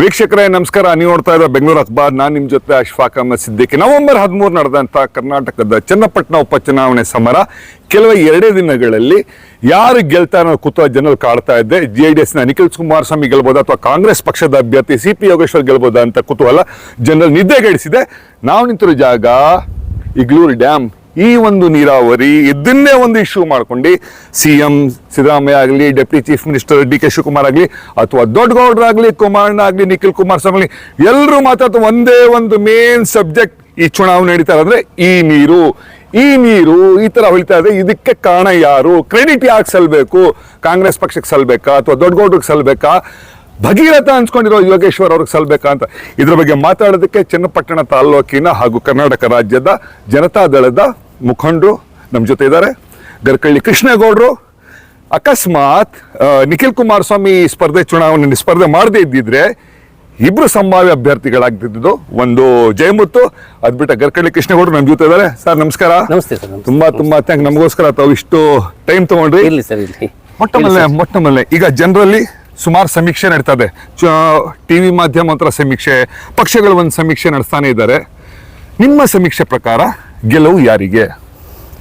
ವೀಕ್ಷಕರೇ, ನಮಸ್ಕಾರ. ನೀವು ನೋಡ್ತಾ ಇರೋ ಬೆಂಗಳೂರು ಅಖಬಾರ್. ನಾನು ನಿಮ್ಮ ಜೊತೆ ಅಶ್ಫಾಕ್ ಅಹಮದ್ ಸಿದ್ದಿಕಿ ನವೆಂಬರ್ ಹದಿಮೂರು ನಡೆದಂಥ ಕರ್ನಾಟಕದ ಚನ್ನಪಟ್ಟಣ ಉಪಚುನಾವಣೆ ಸಮರ ಕೆಲವು ಎರಡೇ ದಿನಗಳಲ್ಲಿ ಯಾರು ಗೆಲ್ತಾ ಅನ್ನೋ ಕುತೂಹ ಜನರು ಕಾಡ್ತಾ ಇದ್ದೆ ಜೆ ಡಿ ಎಸ್ನ ನಿಖಿಲ್ ಕುಮಾರಸ್ವಾಮಿ ಗೆಲ್ಬೋದಾ ಅಥವಾ ಕಾಂಗ್ರೆಸ್ ಪಕ್ಷದ ಅಭ್ಯರ್ಥಿ ಸಿ ಪಿ ಯೋಗೇಶ್ವರ್ ಗೆಲ್ಬೋದಾ ಅಂತ ಕುತೂಹಲ ಜನರಲ್ ನಿದ್ದೆಗೆಡಿಸಿದೆ. ನಾವು ನಿಂತಿರೋ ಜಾಗ ಇಗ್ಲೂರು ಡ್ಯಾಮ್. ಈ ಒಂದು ನೀರಾವರಿ ಇದನ್ನೇ ಒಂದು ಇಶ್ಯೂ ಮಾಡ್ಕೊಂಡು ಸಿ ಎಂ ಸಿದ್ದರಾಮಯ್ಯ ಆಗಲಿ deputy chief minister D K Shivakumar ಆಗಲಿ, ಅಥವಾ ದೊಡ್ಡಗೌಡರಾಗಲಿ ಕುಮಾರಣ್ಣ ಆಗಲಿ, ನಿಖಿಲ್ ಕುಮಾರಸ್ವಾಮಿ ಆಗಲಿ ಎಲ್ಲರೂ ಮಾತಾಡ್ತಾ ಒಂದೇ ಒಂದು ಮೇನ್ ಸಬ್ಜೆಕ್ಟ್ ಈ ಚುನಾವಣೆ ನಡೀತಾ ಅಂದರೆ ಈ ನೀರು. ಈ ನೀರು ಈ ತರ ಹೊಳಿತಾ ಇದೆ. ಇದಕ್ಕೆ ಕಾರಣ ಯಾರು? ಕ್ರೆಡಿಟ್ ಯಾಕೆ ಸಲ್ಬೇಕು? ಕಾಂಗ್ರೆಸ್ ಪಕ್ಷಕ್ಕೆ ಸಲ್ಬೇಕಾ? ಅಥವಾ ದೊಡ್ಡಗೌಡ್ರಿಗೆ ಸಲ್ಬೇಕಾ? ಭಗೀರಥ ಅನ್ಸ್ಕೊಂಡಿರೋ ಯೋಗೇಶ್ವರ್ ಅವ್ರಿಗೆ ಸಲ್ಬೇಕಾ ಅಂತ. ಇದ್ರ ಬಗ್ಗೆ ಮಾತಾಡೋದಕ್ಕೆ ಚನ್ನಪಟ್ಟಣ ತಾಲ್ಲೂಕಿನ ಹಾಗೂ ಕರ್ನಾಟಕ ರಾಜ್ಯದ ಜನತಾದಳದ ಮುಖಂಡರು ನಮ್ಮ ಜೊತೆ ಇದ್ದಾರೆ. ಗರ್ಕಳ್ಳಿ ಕೃಷ್ಣೇಗೌಡರು ಅಕಸ್ಮಾತ್ ನಿಖಿಲ್ ಕುಮಾರಸ್ವಾಮಿ ಸ್ಪರ್ಧೆ ಚುನಾವಣೆ ಸ್ಪರ್ಧೆ ಮಾಡದೇ ಇದ್ದಿದ್ರೆ ಇಬ್ಬರು ಸಂಭಾವ್ಯ ಅಭ್ಯರ್ಥಿಗಳಾಗ್ತಿದ್ದು ಒಂದು ಜಯಮುತ್ತು ಅದು ಬಿಟ್ಟ ಗರ್ಕಳ್ಳಿ ಕೃಷ್ಣೇಗೌಡರು ನಮ್ಮ ಜೊತೆ ಇದ್ದಾರೆ. ಸರ್ ನಮಸ್ಕಾರ. ನಮಸ್ತೆ ಸರ್ ನಮಸ್ತೆ. ತುಂಬಾ ತುಂಬಾ ಥ್ಯಾಂಕ್ ನಮಗೋಸ್ಕರ ತಾವು ಇಷ್ಟು ಟೈಮ್ ತಗೊಂಡ್ರಿ. ಇರ್ಲಿ ಸರ್ ಇರ್ಲಿ. ಮೊಟ್ಟ ಮೊದಲೇ ಮೊಟ್ಟ ಮೊದಲೇ ಈಗ ಜನರಲ್ಲಿ ಸುಮಾರು ಸಮೀಕ್ಷೆ ನಡೀತಾ ಇದೆ. ಟಿವಿ ಮಾಧ್ಯಮ ಹತ್ರ ಸಮೀಕ್ಷೆ ಪಕ್ಷಗಳು ಒಂದು ಸಮೀಕ್ಷೆ ನಡೆಸ್ತಾನೆ ಇದ್ದಾರೆ. ನಿಮ್ಮ ಸಮೀಕ್ಷೆ ಪ್ರಕಾರ ಗೆಲುವು ಯಾರಿಗೆ?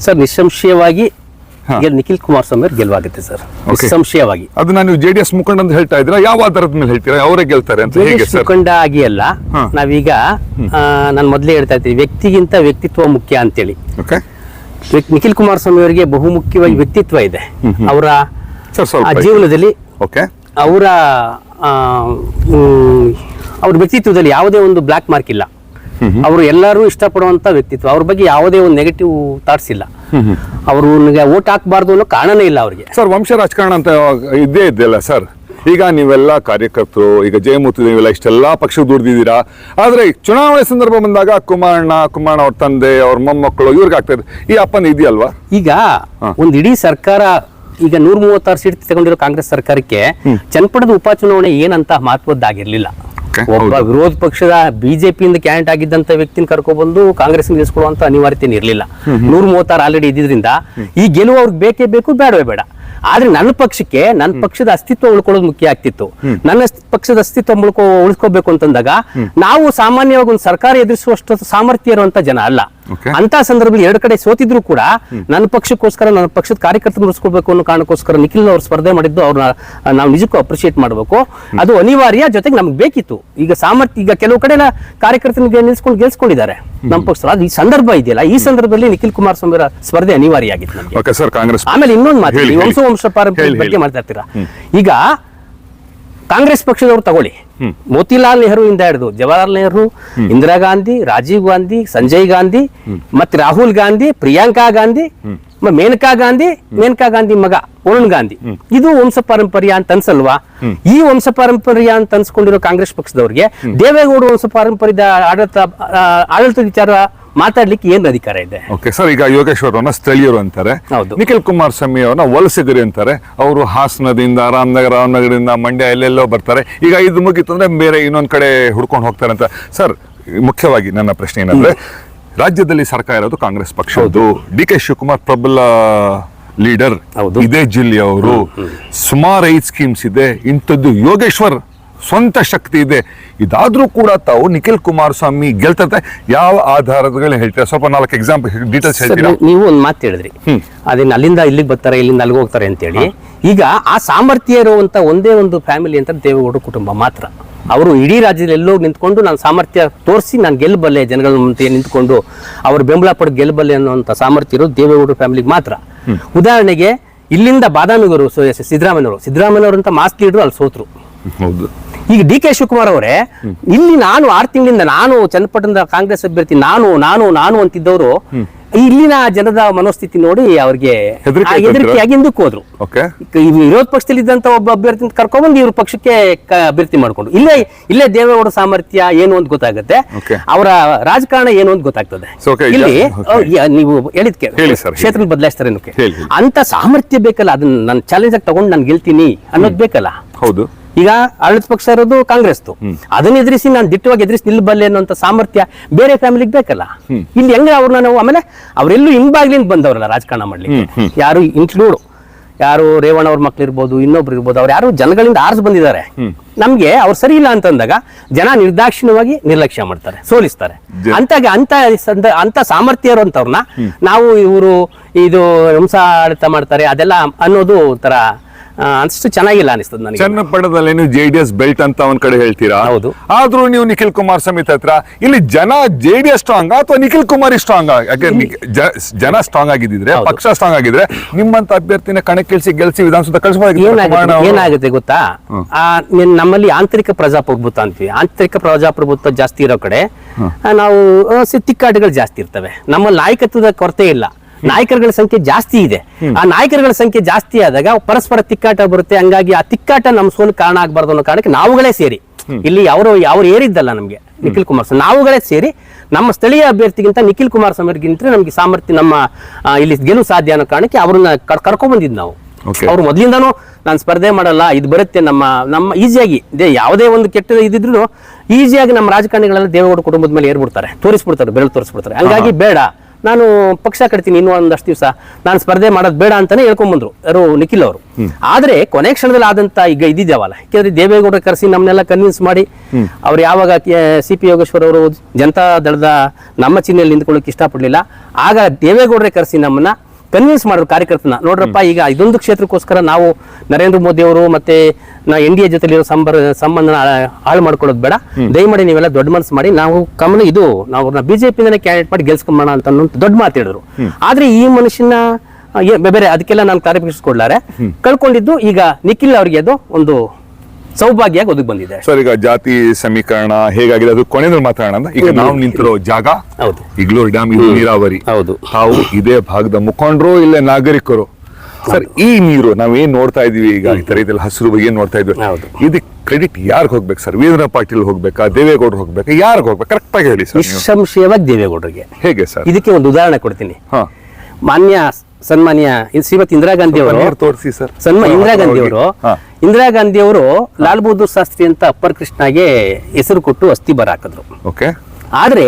ಸರ್ ನಿಸ್ಸಂಶಯವಾಗಿ ನಿಖಿಲ್ ಕುಮಾರಸ್ವಾಮಿ ಅವ್ರು ಗೆಲುವಾಗುತ್ತೆ ಸರ್. ನಿಸ್ಸಂಶಯವಾಗಿ. ಅದು ನಾನು ಜೆ ಡಿ ಎಸ್ ಮುಖಂಡ ಅಂತ ಹೇಳ್ತಾ ಇದ್ರ ಯಾವ ಆಧಾರದ ಮೇಲೆ ಹೇಳ್ತೀರಾ? ಅವರೇ ಗೆಲ್ತಾರೆ ಅಂತ ಮುಖಂಡ ಆಗಿ ಅಲ್ಲ. ನಾವೀಗ ನಾನು ಮೊದಲೇ ಹೇಳ್ತಾ ಇದ್ದೀನಿ ವ್ಯಕ್ತಿಗಿಂತ ವ್ಯಕ್ತಿತ್ವ ಮುಖ್ಯ ಅಂತೇಳಿ. ಓಕೆ ನಿಖಿಲ್ ಕುಮಾರಸ್ವಾಮಿ ಅವರಿಗೆ ಬಹುಮುಖ್ಯವಾಗಿ ವ್ಯಕ್ತಿತ್ವ ಇದೆ. ಅವರ ಜೀವನದಲ್ಲಿ ಓಕೆ ಅವರ ಅವ್ರ ವ್ಯಕ್ತಿತ್ವದಲ್ಲಿ ಯಾವುದೇ ಒಂದು ಬ್ಲಾಕ್ ಮಾರ್ಕ್ ಇಲ್ಲ. ಅವರು ಎಲ್ಲರೂ ಇಷ್ಟಪಡುವಂತ ವ್ಯಕ್ತಿತ್ವ. ಅವ್ರ ಬಗ್ಗೆ ಯಾವುದೇ ಒಂದು ನೆಗೆಟಿವ್ ಥಾಟ್ಸ್ ಇಲ್ಲ. ಅವರು ಓಟ್ ಹಾಕಬಾರ್ದು ಅನ್ನೋ ಕಾರಣನೇ ಇಲ್ಲ ಅವರಿಗೆ. ಸರ್ ವಂಶ ರಾಜಕಾರಣ ಅಂತ ಇದ್ದೇ ಇದ್ದಲ್ಲ ಸರ್? ಈಗ ನೀವೆಲ್ಲ ಕಾರ್ಯಕರ್ತರು ಈಗ ಜಯಮೂರ್ತಿ ನೀವೆಲ್ಲ ಇಷ್ಟೆಲ್ಲ ಪಕ್ಷ ದುಡ್ದಿದ್ದೀರಾ? ಆದರೆ ಚುನಾವಣೆ ಸಂದರ್ಭ ಬಂದಾಗ ಕುಮಾರಣ್ಣ ಕುಮಾರಣ್ಣ ಅವ್ರ ತಂದೆ ಅವ್ರ ಮೊಮ್ಮಕ್ಕಳು ಇವ್ರಿಗೆ ಆಗ್ತಾ ಈ ಅಪ್ಪನ ಇದೆಯಲ್ವಾ? ಈಗ ಒಂದು ಇಡೀ ಸರ್ಕಾರ ಈಗ ನೂರ ಮೂವತ್ತಾರು ಸೀಟ್ ತಗೊಂಡಿರೋ ಕಾಂಗ್ರೆಸ್ ಸರ್ಕಾರಕ್ಕೆ ಚನ್ನಪಟ್ಟಣದ ಉಪಚುನಾವಣೆ ಏನಂತ ಮಹತ್ವದ್ದಾಗಿರ್ಲಿಲ್ಲ. ಒಬ್ಬ ವಿರೋಧ ಪಕ್ಷದ ಬಿಜೆಪಿಯಿಂದ ಕ್ಯಾಂಡಿಡೇಟ್ ಆಗಿದ್ದಂತ ವ್ಯಕ್ತಿನ ಕರ್ಕೊಬಂದು ಕಾಂಗ್ರೆಸ್ ನಿಲ್ಲಿಸ್ಕೊಳ್ಳುವಂತ ಅನಿವಾರ್ಯತೆ ಇರಲಿಲ್ಲ ನೂರ ಮೂವತ್ತಾರು ಆಲ್ರೆಡಿ ಇದ್ದಿದ್ರಿಂದ ಈ ಗೆಲುವು ಅವ್ರಿಗೆ ಬೇಕೇ ಬೇಕು ಬೇಡವೇ ಬೇಡ. ಆದ್ರೆ ನನ್ನ ಪಕ್ಷಕ್ಕೆ ನನ್ನ ಪಕ್ಷದ ಅಸ್ತಿತ್ವ ಉಳ್ಕೊಳ್ಳೋದು ಮುಖ್ಯ ಆಗ್ತಿತ್ತು. ನನ್ನ ಪಕ್ಷದ ಅಸ್ತಿತ್ವ ಉಳ್ಕೊ ಉಳಿಸ್ಕೋಬೇಕು ಅಂತಂದಾಗ ನಾವು ಸಾಮಾನ್ಯವಾಗಿ ಒಂದು ಸರ್ಕಾರ ಎದುರಿಸುವಷ್ಟು ಸಾಮರ್ಥ್ಯ ಇರುವಂತ ಜನ ಅಲ್ಲ. ಅಂತ ಸಂದರ್ಭದಲ್ಲಿ ಎರಡು ಕಡೆ ಸೋತಿದ್ರು ಕೂಡ ನನ್ನ ಪಕ್ಷಕ್ಕೋಸ್ಕರ ನನ್ನ ಪಕ್ಷದ ಕಾರ್ಯಕರ್ತರು ಉಳಿಸ್ಕೋಬೇಕು ಅನ್ನೋ ಕಾರಣಕ್ಕೋಸ್ಕರ ನಿಖಿಲ್ ಅವರು ಸ್ಪರ್ಧೆ ಮಾಡಿದ್ದು ಅವ್ರನ್ನ ನಾವು ನಿಜಕ್ಕೂ ಅಪ್ರಿಶಿಯೇಟ್ ಮಾಡಬೇಕು. ಅದು ಅನಿವಾರ್ಯ ಜೊತೆಗೆ ನಮ್ಗೆ ಬೇಕಿತ್ತು. ಈಗ ಸಾಮರ್ಥ್ಯ ಈಗ ಕೆಲವು ಕಡೆ ಕಾರ್ಯಕರ್ತನ ಕಾರ್ಯಕರ್ತನಿಗೆ ನಿಲ್ಸ್ಕೊಂಡು ಗೆಲ್ಸ್ಕೊಂಡಿದ್ದಾರೆ ನಮ್ಮ ಪಕ್ಷ ಅದು ಈ ಸಂದರ್ಭ ಇದೆಯಲ್ಲ ಈ ಸಂದರ್ಭದಲ್ಲಿ ನಿಖಿಲ್ ಕುಮಾರಸ್ವಾಮಿ ಅವರ ಸ್ಪರ್ಧೆ ಅನಿವಾರ್ಯ ಆಗಿತ್ತು ಆಮೇಲೆ ಇನ್ನೊಂದು ಮಾತು ಹೇಳಿ, ವಂಶ ಪಾರಂಪರ್ಯ ಬಗ್ಗೆ ಮಾತಾಡ್ತೀರಾ ಈಗ ಕಾಂಗ್ರೆಸ್ ಪಕ್ಷದವರು ತಗೊಳ್ಳಿ. ಮೋತಿಲಾಲ್ ನೆಹರು ಇಂದ ಹಿಡಿದು ಜವಾಹರ್ಲಾಲ್ ನೆಹರು ಇಂದಿರಾ ಗಾಂಧಿ ರಾಜೀವ್ ಗಾಂಧಿ ಸಂಜಯ್ ಗಾಂಧಿ ಮತ್ತೆ ರಾಹುಲ್ ಗಾಂಧಿ ಪ್ರಿಯಾಂಕಾ ಗಾಂಧಿ ಮೇನಕಾ ಗಾಂಧಿ ಮೇನಕಾ ಗಾಂಧಿ ಮಗ ವರುಣ್ ಗಾಂಧಿ. ಇದು ವಂಶ ಪಾರಂಪರ್ಯ ಅಂತ ಅನ್ಸಲ್ವಾ? ಈ ವಂಶ ಪಾರಂಪರ್ಯ ಅಂತ ಅನ್ಸ್ಕೊಂಡಿರೋ ಕಾಂಗ್ರೆಸ್ ಪಕ್ಷದವ್ರಿಗೆ ದೇವೇಗೌಡ ವಂಶ ಪಾರಂಪರ್ಯದ ಆಡಳಿತ ಆಡಳಿತ ವಿಚಾರ ಮಾತಾಡ್ಲಿಕ್ಕೆ ಏನು ಅಧಿಕಾರ ಇದೆ? ಓಕೆ ಸರ್ ಈಗ ಯೋಗೇಶ್ವರ್ ಅವರನ್ನ ಸ್ಥಳೀಯರು ಅಂತಾರೆ. ಹೌದು. ನಿಖಿಲ್ ಕುಮಾರಸ್ವಾಮಿ ಅವ್ರನ್ನ ವಲಸಿಗರಿ ಅಂತಾರೆ. ಅವರು ಹಾಸನದಿಂದ ರಾಮನಗರ ರಾಮನಗರದಿಂದ ಮಂಡ್ಯ ಎಲ್ಲೆಲ್ಲೋ ಬರ್ತಾರೆ. ಈಗ ಇದು ಮುಗೀತು ಅಂದ್ರೆ ಬೇರೆ ಇನ್ನೊಂದು ಕಡೆ ಹುಡ್ಕೊಂಡು ಹೋಗ್ತಾರೆ ಅಂತ. ಸರ್ ಮುಖ್ಯವಾಗಿ ನನ್ನ ಪ್ರಶ್ನೆ ಏನಂದ್ರೆ ರಾಜ್ಯದಲ್ಲಿ ಸರ್ಕಾರ ಇರೋದು ಕಾಂಗ್ರೆಸ್ ಪಕ್ಷದ್ದು. ಡಿ ಕೆ ಶಿವಕುಮಾರ್ ಪ್ರಬಲ ಲೀಡರ್ ಹೌದು. ಇದೇ ಜಿಲ್ಲೆಯವರು ಸುಮಾರು ಐದು ಸ್ಕೀಮ್ಸ್ ಇದೆ. ಇಂಥದ್ದು ಯೋಗೇಶ್ವರ್ ಸ್ವಂತ ಶಕ್ತಿ ಇದೆ. ಇದಾದ್ರೂ ಕೂಡ ತಾವು ನಿಖಿಲ್ ಕುಮಾರಸ್ವಾಮಿ ಗೆಲ್ತತೆ. ಯಾವ ಆಧಾರಗಳು ಹೇಳ್ತೀರಾ? ಸ್ವಲ್ಪ ನಾಲ್ಕು ಎಕ್ಸಾಂಪಲ್ ಡೀಟೇಲ್ಸ್ ಹೇಳ್ತೀರಾ? ನೀವು- ಒಂದು ಮಾತು ಹೇಳಿದ್ರಿ. ಅದನ್ನ ಅಲ್ಲಿಂದ ಇಲ್ಲಿಗೆ ಬರ್ತಾರೆ ಇಲ್ಲಿಂದ ಅಲ್ಲಿಗೆ ಹೋಗ್ತಾರೆ ಅಂತೇಳಿ. ಈಗ ಆ ಸಾಮರ್ಥ್ಯ ಇರುವಂತ ಒಂದೇ ಒಂದು ಫ್ಯಾಮಿಲಿ ಅಂತ ದೇವೇಗೌಡ ಕುಟುಂಬ ಮಾತ್ರ. ಅವರು ಇಡೀ ರಾಜ್ಯದಲ್ಲಿ ಎಲ್ಲೋ ನಿಂತ್ಕೊಂಡು ನಾನು ಸಾಮರ್ಥ್ಯ ತೋರಿಸಿ ನಾನು ಗೆಲ್ಲಬಲ್ಲೆ ಜನಗಳ ಮುಂದೆ ನಿಂತ್ಕೊಂಡು ಅವರು ಬೆಂಬಲ ಪಡೆದು ಗೆಲ್ಲಬಲ್ಲೆ ಅನ್ನುವಂಥ ಸಾಮರ್ಥ್ಯ ಇರೋದು ದೇವೇಗೌಡ ಫ್ಯಾಮಿಲಿಗೆ ಮಾತ್ರ. ಉದಾಹರಣೆಗೆ ಇಲ್ಲಿಂದ ಬಾದಾಮಿಗರು ಸಿದ್ದರಾಮಯ್ಯವರು ಸಿದ್ದರಾಮಯ್ಯವರಂತ ಮಾಸ್ ಲೀಡರ್ ಅಲ್ಲಿ ಸೋತರು. ಹೌದು. ಈಗ ಡಿ ಕೆ ಶಿವಕುಮಾರ್ ಅವರೇ ಇಲ್ಲಿ ನಾನು ಆರು ತಿಂಗಳಿಂದ ನಾನು ಚನ್ನಪಟ್ಟಣದ ಕಾಂಗ್ರೆಸ್ ಅಭ್ಯರ್ಥಿ ನಾನು ನಾನು ನಾನು ಅಂತಿದ್ದವರು ಇಲ್ಲಿನ ಜನದ ಮನೋಸ್ಥಿತಿ ನೋಡಿ ಅವ್ರಿಗೆ ಹೆದರಿಕೆಯಾಗಿ ಹಿಂದಕ್ಕೆ ಹೋದ್ರು. ವಿರೋಧ ಪಕ್ಷದಲ್ಲಿ ಇದ್ದಂತ ಒಬ್ಬ ಅಭ್ಯರ್ಥಿ ಕರ್ಕೊಂಡ್ಬಂದು ಇವ್ರ ಪಕ್ಷಕ್ಕೆ ಅಭ್ಯರ್ಥಿ ಮಾಡ್ಕೊಂಡು. ಇಲ್ಲೇ ಇಲ್ಲೇ ದೇವೇಗೌಡ ಸಾಮರ್ಥ್ಯ ಏನು ಅಂತ ಗೊತ್ತಾಗುತ್ತೆ. ಅವರ ರಾಜಕಾರಣ ಏನು ಅಂತ ಗೊತ್ತಾಗ್ತದೆ. ಇಲ್ಲಿ ನೀವು ಹೇಳಿದ್ಕೆ ಕ್ಷೇತ್ರ ಬದಲಾಯಿಸ್ತಾರೆ. ಅಂತ ಸಾಮರ್ಥ್ಯ ಬೇಕಲ್ಲ ಅದನ್ನ ನಾನು ಚಾಲೆಂಜ್ ಆಗಿ ತಗೊಂಡು ನಾನು ಗೆಲ್ತೀನಿ ಅನ್ನೋದು ಬೇಕಲ್ಲ. ಹೌದು. ಈಗ ಆಡಳಿತ ಪಕ್ಷ ಇರೋದು ಕಾಂಗ್ರೆಸ್ದು. ಅದನ್ನ ಎದುರಿಸಿ ನಾನು ದಿಟ್ಟವಾಗಿ ಎದುರಿಸಿ ನಿಲ್ಲಬಲ್ಲೆ ಅನ್ನೋಂಥ ಸಾಮರ್ಥ್ಯ ಬೇರೆ ಫ್ಯಾಮಿಲಿಗೆ ಬೇಕಲ್ಲ? ಇಲ್ಲಿ ಹೆಂಗೆ ಅವ್ರನ್ನ ನಾವು ಆಮೇಲೆ ಅವರೆಲ್ಲೂ ಹಿಂಬಾಗ್ಲಿಂದ ಬಂದವರಲ್ಲ ರಾಜಕಾರಣ ಮಾಡ್ಲಿಕ್ಕೆ. ಯಾರು ಇನ್ಕ್ಲೂಡ್ ಯಾರು ರೇವಣ್ಣ ಅವ್ರ ಮಕ್ಳು ಇರ್ಬೋದು ಇನ್ನೊಬ್ರು ಇರ್ಬೋದು ಅವ್ರು ಯಾರು ಜನಗಳಿಂದ ಆರಿಸಿ ಬಂದಿದ್ದಾರೆ. ನಮ್ಗೆ ಅವ್ರು ಸರಿ ಇಲ್ಲ ಅಂತಂದಾಗ ಜನ ನಿರ್ದಾಕ್ಷಿಣ್ಯವಾಗಿ ನಿರ್ಲಕ್ಷ್ಯ ಮಾಡ್ತಾರೆ ಸೋಲಿಸ್ತಾರೆ. ಅಂತ ಅಂತ ಅಂತ ಸಾಮರ್ಥ್ಯ ಇರುವಂತವ್ರನ್ನ ನಾವು ಇವರು ಇದು ಹಿಂಸಾ ಆಡಳಿತ ಮಾಡ್ತಾರೆ ಅದೆಲ್ಲ ಅನ್ನೋದು ಒಂಥರ ಅಷ್ಟು ಚೆನ್ನಾಗಿಲ್ಲ ಅನಿಸ್ತದೆ ನನಗೆ. ಚನ್ನಪಟ್ಟಣದಲ್ಲಿ ನೀವು ಜೆ ಡಿ ಎಸ್ ಬೆಲ್ಟ್ ಅಂತ ಒಂದ್ ಕಡೆ ಹೇಳ್ತೀರಾ? ಹೌದು. ಆದ್ರೂ ನೀವು ನಿಖಿಲ್ ಕುಮಾರ್ ಸಮಿತಿ ಹತ್ರ ಇಲ್ಲಿ ಜನ ಜೆ ಡಿ ಎಸ್ ಸ್ಟ್ರಾಂಗ್ ಅಥವಾ ನಿಖಿಲ್ ಕುಮಾರ್ ಸ್ಟ್ರಾಂಗ್ ಯಾಕೆ ಜ- ಜನ ಸ್ಟ್ರಾಂಗ್ ಆಗಿದ್ರೆ ಪಕ್ಷ ಸ್ಟ್ರಾಂಗ್ ಆಗಿದ್ರೆ ನಿಮ್ಮಂತ ಅಭ್ಯರ್ಥಿನ ಕಣಕ್ಕಿಳಿಸಿ ಗೆಲ್ಸಿ ವಿಧಾನಸೌಧ ಕಳಿಸಬಹುದು ಏನಾಗುತ್ತೆ ಏನಾಗುತ್ತೆ ಗೊತ್ತಾ? ಆ, ನಿನ್- ನಮ್ಮಲ್ಲಿ ಆಂತರಿಕ ಪ್ರಜಾಪ್ರಭುತ್ವ ಅಂತೀವಿ. ಆಂತರಿಕ ಪ್ರಜಾಪ್ರಭುತ್ವ ಜಾಸ್ತಿ ಇರೋ ಕಡೆ ಆ, ನಾವು ಆ, ಸಿ- ತಿಕ್ಕಾಟಗಳು ಜಾಸ್ತಿ ಇರ್ತವೆ. ನಮ್ಮ ನಾಯಕತ್ವದ ಕೊರತೆ ಇಲ್ಲ. ನಾಯಕರುಗಳ ಸಂಖ್ಯೆ ಜಾಸ್ತಿ ಇದೆ. ಆ ನಾಯಕರುಗಳ ಸಂಖ್ಯೆ ಜಾಸ್ತಿ ಆದಾಗ ಪರಸ್ಪರ ತಿಕ್ಕಾಟ ಬರುತ್ತೆ. ಹಂಗಾಗಿ ಆ ತಿಕ್ಕಾಟ ನಮ್ಮ ಸೋಲು ಕಾರಣ ಆಗ್ಬಾರ್ದು ಅನ್ನೋ ಕಾರಣಕ್ಕೆ ನಾವುಗಳೇ ಸೇರಿ. ಇಲ್ಲಿ ಅವರು ಅವ್ರು ಏರಿದ್ದಲ್ಲ ನಮಗೆ ನಿಖಿಲ್ ಕುಮಾರಸ್ವಾಮಿ. ನಾವುಗಳೇ ಸೇರಿ ನಮ್ಮ ಸ್ಥಳೀಯ ಅಭ್ಯರ್ಥಿಗಿಂತ ನಿಖಿಲ್ ಕುಮಾರಸ್ವಾಮಿಗಿಂತ ನಮಗೆ ಸಾಮರ್ಥ್ಯ ನಮ್ಮ ಇಲ್ಲಿ ಗೆಲುವು ಸಾಧ್ಯ ಅನ್ನೋ ಕಾರಣಕ್ಕೆ ಅವ್ರನ್ನ ಕರ್ಕೊಂಡ್ ಬಂದಿದ್ದು ನಾವು. ಅವ್ರು ಮೊದಲಿಂದನೂ ನಾನು ಸ್ಪರ್ಧೆ ಮಾಡಲ್ಲ ಇದು ಬರುತ್ತೆ ನಮ್ಮ ನಮ್ಮ ಈಸಿಯಾಗಿ. ದೇ ಯಾವುದೇ ಒಂದು ಕೆಟ್ಟ ಇದಿದ್ರು ಈಸಿಯಾಗಿ ನಮ್ಮ ರಾಜಕಾರಣಿಗಳೆಲ್ಲ ದೇವೇಗೌಡ ಕುಟುಂಬದ ಮೇಲೆ ಏರ್ಬಿಡ್ತಾರೆ ತೋರಿಸ್ಬಿಡ್ತಾರೆ ಬೆರಳು ತೋರಿಸ್ಬಿಡ್ತಾರೆ. ಹಂಗಾಗಿ ಬೇಡ. ನಾನು ಪಕ್ಷ ಕಟ್ತೀನಿ ಇನ್ನೂ ಒಂದಷ್ಟು ದಿವಸ. ನಾನು ಸ್ಪರ್ಧೆ ಮಾಡೋದು ಬೇಡ ಅಂತಾನೆ ಹೇಳ್ಕೊಂಡ್ಬಂದ್ರು ಯಾರು ನಿಖಿಲ್ ಅವರು. ಆದ್ರೆ ಕೊನೆ ಕ್ಷಣದಲ್ಲಿ ಆದಂತ ಈಗ ಇದ್ದಿದ್ದಾವಲ್ಲ ಯಾಕೆಂದ್ರೆ ದೇವೇಗೌಡ ಕರೆಸಿ ನಮ್ಮನ್ನೆಲ್ಲ ಕನ್ವಿನ್ಸ್ ಮಾಡಿ ಅವ್ರು ಯಾವಾಗ ಸಿ ಪಿ ಯೋಗೇಶ್ವರ್ ಅವರು ಜನತಾ ದಳದ ನಮ್ಮ ಚಿಹ್ನೆಯಲ್ಲಿ ನಿಂತ್ಕೊಳ್ಳೋಕೆ ಇಷ್ಟಪಡಲಿಲ್ಲ. ಆಗ ದೇವೇಗೌಡರೇ ಕರೆಸಿ ನಮ್ಮನ್ನ ಕನ್ವಿನ್ಸ್ ಮಾಡೋದು ಕಾರ್ಯಕರ್ತನ. ನೋಡ್ರಪ್ಪ ಈಗ ಇದೊಂದು ಕ್ಷೇತ್ರಕ್ಕೋಸ್ಕರ ನಾವು ನರೇಂದ್ರ ಮೋದಿ ಅವರು ಮತ್ತೆ ನಾ ಎನ್ ಡಿ ಎ ಜೊತೆಲಿರೋ ಸಂಬರ್ ಸಂಬಂಧನ ಹಾಳು ಮಾಡ್ಕೊಳ್ಳೋದು ಬೇಡ. ದಯಮಾಡಿ ನೀವೆಲ್ಲ ದೊಡ್ಡ ಮನಸ್ಸು ಮಾಡಿ ನಾವು ಕಮಲ ಇದು ನಾವು ಅವ್ರನ್ನ ಬಿಜೆಪಿಯಿಂದನೇ ಕ್ಯಾಂಡಿಡೇಟ್ ಮಾಡಿ ಗೆಲ್ಸ್ಕೊಂಬೋಣ ಅಂತ ಅನ್ನೋ ದೊಡ್ಡ ಮಾತು ಹೇಳಿದ್ರು. ಆದ್ರೆ ಈ ಮನುಷ್ಯನ ಬೇರೆ ಅದಕ್ಕೆಲ್ಲ ನಾನು ಕಾರ್ಯಕರಿಸ್ಕೊಡ್ಲಾರೆ ಕಳ್ಕೊಂಡಿದ್ದು ಈಗ ನಿಖಿಲ್ ಅವರಿಗೆ ಅದು ಒಂದು ಸೌಭಾಗ್ಯ ಒದಗಿ ಬಂದಿದೆ? ಸರ್ ಈಗ ಜಾತಿ ಸಮೀಕರಣ ಹೇಗಾಗಿದೆ? ಅದು ಕೊನೆಯಲ್ಲಿ ಮಾತಾಡೋಣ. ಈಗ ನಾವು ನಿಂತಿರೋ ಜಾಗ ಹೌದು. ಇಗ್ಲೂರು ಡ್ಯಾಮ್ ಇದು ನೀರಾವರಿ. ಹೌದು. ತಾವು ಇದೇ ಭಾಗದ ಮುಖಂಡರು ಇಲ್ಲ ನಾಗರಿಕರು? ಸರ್ ಈ ನೀರು ನಾವೇನ್ ನೋಡ್ತಾ ಇದೀವಿ ಈಗ? ಈ ತರ ಇದೆಲ್ಲ ಹಸಿರು ಬಗ್ಗೆ ಏನ್ ನೋಡ್ತಾ ಇದ್ವಿ. ಇದಕ್ಕೆ ಕ್ರೆಡಿಟ್ ಯಾರಿಗೆ ಹೋಗ್ಬೇಕು ಸರ್? ವೀರೇಂದ್ರ ಪಾಟೀಲ್ ಹೋಗ್ಬೇಕಾ? ದೇವೇಗೌಡರು ಹೋಗ್ಬೇಕಾ? ಯಾರಿಗೆ ಹೋಗ್ಬೇಕು? ಕರೆಕ್ಟ್ ಆಗಿ ಹೇಳಿ ಸರ್. ನಿಸ್ಸಂಶಯವಾಗಿ ದೇವೇಗೌಡರಿಗೆ. ಹೇಗೆ ಸರ್? ಇದಕ್ಕೆ ಒಂದು ಉದಾಹರಣೆ ಕೊಡ್ತೀನಿ. ಹಾ. ಮಾನ್ಯ ಸನ್ಮಾನ್ಯ ಶ್ರೀಮತಿ ಇಂದಿರಾ ಗಾಂಧಿ ಅವರು. ತೋರಿಸಿ ಸರ್. ಸನ್ಮಾನ್ಯ ಇಂದಿರಾ ಗಾಂಧಿ ಅವರು. ಇಂದಿರಾ ಗಾಂಧಿ ಅವರು ಲಾಲ್ ಬಹದ್ದೂರ್ ಶಾಸ್ತ್ರಿ ಅಂತ ಅಪ್ಪರ್ ಕೃಷ್ಣಗೆ ಹೆಸರು ಕೊಟ್ಟು ಅಸ್ಥಿ ಬರ ಹಾಕಿದ್ರು. ಓಕೆ. ಆದ್ರೆ